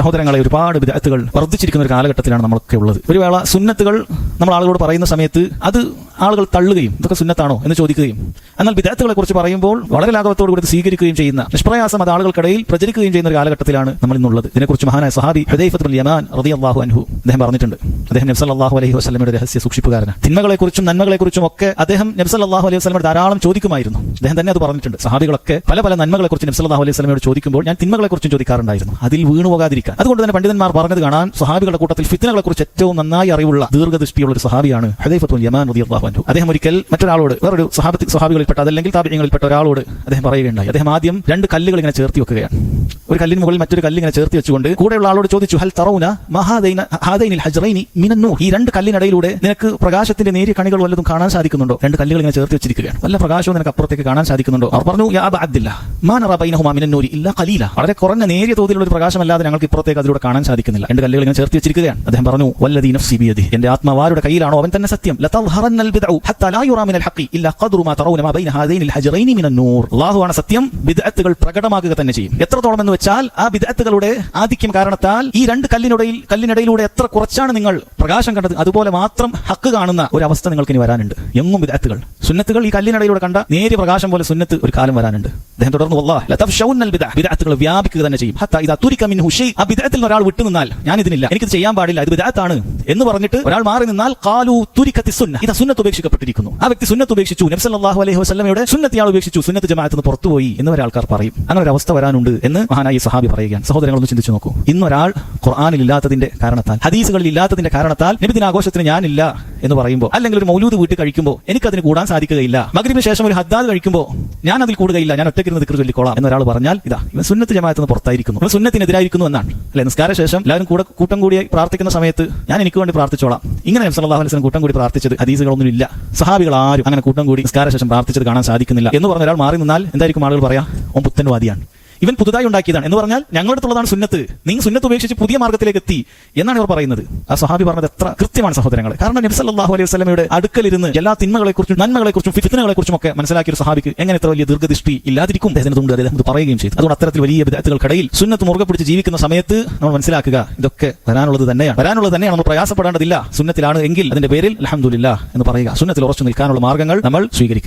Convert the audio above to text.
സഹോദരങ്ങളെ ഒരുപാട് വിദഗ്ധകൾ വർദ്ധിച്ചിരിക്കുന്ന ഒരു കാലഘട്ടത്തിലാണ് നമ്മളൊക്കെ ഉള്ളത്. ഒരു വേള സുന്നത്തുകൾ നമ്മൾ ആളുകളോട് പറയുന്ന സമയത്ത് അത് ആളുകൾ തള്ളുകയും ഇതൊക്കെ സുന്നത്താണോ എന്ന് ചോദിക്കുകയും. എന്നാൽ വിദഗ്ധകളെ കുറിച്ച് പറയുമ്പോൾ വളരെ ലാഘവത്തോടു കൂടി സ്വീകരിക്കുകയും ചെയ്യുന്ന നിഷ്പ്രയാസം അത് ആളുകൾക്കിടയിൽ പ്രചരിക്കുകയും ചെയ്യുന്ന ഒരു കാലഘട്ടത്തിലാണ് നമ്മൾ ഇന്നുള്ളത് ഇതിനെക്കുറിച്ച് മഹാനായ സഹാബി ഹുദൈഫത്തുൽ യമാൻ റളിയല്ലാഹു അൻഹു അദ്ദേഹം പറഞ്ഞിട്ടുണ്ട്. അദ്ദേഹം നബ്സല്ലാഹു അലൈഹി വസ്ലമയുടെ രഹസ്യ സൂക്ഷിപ്പുകാരനാണ്. തിന്മകളെക്കുറിച്ചും നന്മകളെക്കുറിച്ചും ഒക്കെ അദ്ദേഹം നബ്സല്ലാഹു അലൈഹി വസ്ലമയുടെ ധാരാളം ചോദിക്കുമായിരുന്നു. അദ്ദേഹം തന്നെ അത് പറഞ്ഞിട്ടുണ്ട്. സഹാബികളൊക്കെ പല പല നന്മകളെക്കുറിച്ച് നബ്സല്ലാഹു അലൈഹി വസ്ലമയോട് ചോദിക്കുമ്പോൾ ഞാൻ തിന്മകളെക്കുറിച്ചും ചോദിക്കാറുണ്ടായിരുന്നു. അതിൽ വീണുപോകാതിരിക്കാൻ അതുകൊണ്ട് തന്നെ പണ്ഡിതന്മാർ പറഞ്ഞത് കാണാൻ സഹാബികളുടെ കൂട്ടത്തിൽ ഫിത്തനകളെക്കുറിച്ച് ഏറ്റവും നന്നായി അറിവുള്ള ദീർഘദൃഷ്ടിയുള്ള ഒരു സഹാബിയാണ് ഹദൈഫത്തുൽ യമാൻ റളിയല്ലാഹു അൻഹു അദ്ദേഹം ഒരിക്കൽ മറ്റൊരാളോട് വേറൊരു സഹാബത്തി സഹാബികളിൽപ്പെട്ട അതല്ലെങ്കിൽ താപിയങ്ങളിൽപ്പെട്ട ഒരാളോട് അദ്ദേഹം പറയുകയുണ്ടായി. അദ്ദേഹം ആദ്യം രണ്ട് കല്ലുകൾ ഇങ്ങനെ ചേർത്തി വെക്കുകയാണ്. ഒരു കല്ലിന് മുകളിൽ മറ്റൊരു കല്ല് ഇങ്ങനെ ചേർത്തി വെച്ചുകൊണ്ട് കൂടെയുള്ള ആളോട് ചോദിച്ചു ഹൽ തറൗന മഹാദൈന ഹാദൈനിൽ ഹജ്റൈനി മിനന്നു ഈ രണ്ട് കല്ലിനിടയിലൂടെ നിനക്ക് പ്രകാശത്തിന്റെ നേരിയ കണികൾ വല്ലതും കാണാൻ സാധിക്കുന്നുണ്ടോ? രണ്ട് കല്ലുകൾ ഇങ്ങനെ ചേർത്ത് വെച്ചിരിക്കുകയാണ്. വല്ല പ്രകാശവും നിനക്ക് അപ്പുറത്തേക്ക് കാണാൻ സാധിക്കുന്നുണ്ടോ? അവർ പറഞ്ഞു മിനന്നൂരി ഇല്ല ഖലീല. വളരെ കുറഞ്ഞ നേരിയ തോതിലുള്ള ഒരു പ്രകാശമല്ലാതെ ഞങ്ങൾക്ക് ഇപ്പുറത്തേക്ക് അതിലൂടെ കാണാൻ സാധിക്കുന്നില്ല. രണ്ട് കല്ലുകൾ ഇങ്ങനെ ചേർത്ത് വെച്ചിരിക്കുകയാണ്. അദ്ദേഹം പറഞ്ഞു വല്ലദീ നഫ്സി എന്റെ ആത്മാവാരുടെ കയ്യിലാണോ അവൻ തന്നെ സത്യം? ലതൽഹറന്നൽ ലാ മിനൽ ഹഖി മാ മാ ബൈന ഹാദൈനിൽ ഹജ്റൈനി സത്യം ബിദ്അത്തുകൾ പ്രകടമാക്കുക തന്നെ ചെയ്യും. എത്രത്തോളം എന്ന് വെച്ചാൽ ആ വിദഗ്ധകളുടെ ആധിക്യം കാരണത്താൽ ഈ രണ്ട് കല്ലിനിടയിൽ കല്ലിനിടയിലൂടെ എത്ര കുറച്ചാണ് നിങ്ങൾ പ്രകാശം കണ്ടത് അതുപോലെ മാത്രം ഹക്ക് കാണുന്ന ഒരു അവസ്ഥ നിങ്ങൾക്ക് ഇനി വരാനുണ്ട്. എങ്ങും വിദഗ്ധകൾ. സുന്നത്തുകൾ ഈ കല്ലിനിടയിലൂടെ കണ്ട നേരിയ പ്രകാശം പോലെ സുന്നത്ത് ഒരു കാലം വരാനുണ്ട്. അദ്ദേഹം തുടർന്ന് ബിദ്അത്തുകൾ വ്യാപിക്കുക തന്നെ ചെയ്യും. ആ ബിദ്അത്തിൽ ഒരാൾ വിട്ടു നിന്നാൽ ഞാൻ ഇതിനില്ല. എനിക്കിത് ചെയ്യാൻ പാടില്ല. ഇത് ബിദ്അത്താണ് എന്ന് പറഞ്ഞിട്ട് ഒരാൾ മാറി നിന്നാൽ ഖാലു തുരിക്കത്തി സുന്ന. ഇത് സുന്നത്ത് ഉപേക്ഷിക്കപ്പെട്ടിരിക്കുന്നു. ആ വ്യക്തി സുന്നത്ത് ഉപേക്ഷിച്ചു. നബി സല്ലല്ലാഹു അലൈഹി വസല്ലമയുടെ സുന്നത്ത് ഉപേക്ഷിച്ചു. സുന്നത്ത് ജമാഅത്ത് നിന്ന് പുറത്തുപോയി എന്ന് വരെ ആൾക്കാർ പറയും. അങ്ങനെ ഒരു അവസ്ഥ വരാനുണ്ട് എന്ന് മഹാനായി സഹാബി പറയുകയാണ്. സഹോദരങ്ങളൊന്ന് ചിന്തിച്ചു നോക്കൂ. ഇന്നൊരാൾ ഖുർആനിൽ ഇല്ലാത്തതിന്റെ കാരണത്താൽ ഹദീസുകളിൽ ഇല്ലാത്തതിന്റെ കാരണത്താൽ നബിദിനാഘോഷത്തിന് ഞാനില്ല എന്ന് പറയുമ്പോൾ അല്ലെങ്കിൽ ഒരു മൗലൂദ് വീട്ടിൽ കഴിക്കുമ്പോൾ എനിക്ക് എനിക്കതിന് കൂടാൻ സാധിക്കുകയില്ല. മഗ്രിബിന് ശേഷം ഒരു ഹദ്ദാദ് കഴിക്കുമ്പോൾ ഞാൻ അതിൽ കൂടുകയില്ല ഞാൻ ഒറ്റയ്ക്കിരുന്ന് ദിക്ർ ചൊല്ലിക്കോളാം എന്നൊരാൾ പറഞ്ഞാൽ ഇതാ ഇവൻ സുന്നത്ത് ജമാഅത്ത് നിന്ന് പുറത്തായിരിക്കുന്നു. ഇവൻ സുന്നത്തിനെതിരായിരിക്കുന്നു എന്നാണ്. അല്ലെ നിസ്കാര ശേഷം എല്ലാവരും കൂടെ കൂട്ടം കൂടി പ്രാർത്ഥിക്കുന്ന സമയത്ത് ഞാൻ എനിക്ക് വേണ്ടി പ്രാർത്ഥിച്ചോളാം. ഇങ്ങനെ നബി സല്ലല്ലാഹു അലൈഹി കൂട്ടം കൂടി പ്രാർത്ഥിച്ചത് ഹദീസുകളൊന്നും ഇല്ല. സഹാബികൾ ആരും അങ്ങനെ കൂട്ടം കൂടി നിസ്കാര ശേഷം പ്രാർത്ഥിച്ചത് കാണാൻ സാധിക്കുന്നില്ല എന്ന് പറഞ്ഞ ഒരാൾ മാറി നിന്നാൽ എന്തായിരിക്കും ആളുകൾ പറയാം? ഓൻ പുത്തൻവാദിയാണ് ഇവൻ പുതുതായി ഉണ്ടാക്കിയതാണ്. എന്ന് പറഞ്ഞാൽ ഞങ്ങളുടെ അടുത്തുള്ളതാണ് സുന്നത്ത്. നീ സുന്നത്ത് ഉപേക്ഷിച്ച് പുതിയ മാർഗത്തിലേക്ക് എത്തി എന്നാണ് ഇവർ പറയുന്നത്. ആ സഹാബി പറഞ്ഞത് എത്ര കൃത്യമാണ് സഹോദരങ്ങളെ. കാരണം നബി സല്ലല്ലാഹു അലൈഹി വസല്ലമയുടെ അടുക്കലിരുന്ന് എല്ലാ തിന്മകളെക്കുറിച്ചും നന്മകളെക്കുറിച്ചും ഫിത്നകളെക്കുറിച്ചും ഒക്കെ മനസ്സിലാക്കിയ ഒരു സഹാബിക്ക് എങ്ങനെ എത്ര വലിയ ദീർഘദൃഷ്ടി ഇല്ലാതിരിക്കും? അദ്ദേഹത്തിനുണ്ട് അദ്ദേഹം ഇത് പറയുകയും ചെയ്തു. അതുകൊണ്ട് അത്തരത്തിൽ വലിയ വിദഗ്ധകൾക്കിടയിൽ സുന്നത്ത് മുറുകെ പിടിച്ച് ജീവിക്കുന്ന സമയത്ത് നമ്മൾ മനസ്സിലാക്കുക ഇതൊക്കെ വരാനുള്ളത് തന്നെയാണ്. വരാനുള്ളത് തന്നെയാണ്. നമ്മൾ പ്രയാസപ്പെടേണ്ടതില്ല. സുന്നത്തിലാണ് എങ്കിൽ അതിന്റെ പേരിൽ അലഹമുല്ല എന്ന് പറയുക. സുന്നത്തിൽ ഉറച്ചു നിൽക്കാനുള്ള മാർഗങ്ങൾ നമ്മൾ സ്വീകരിക്കുക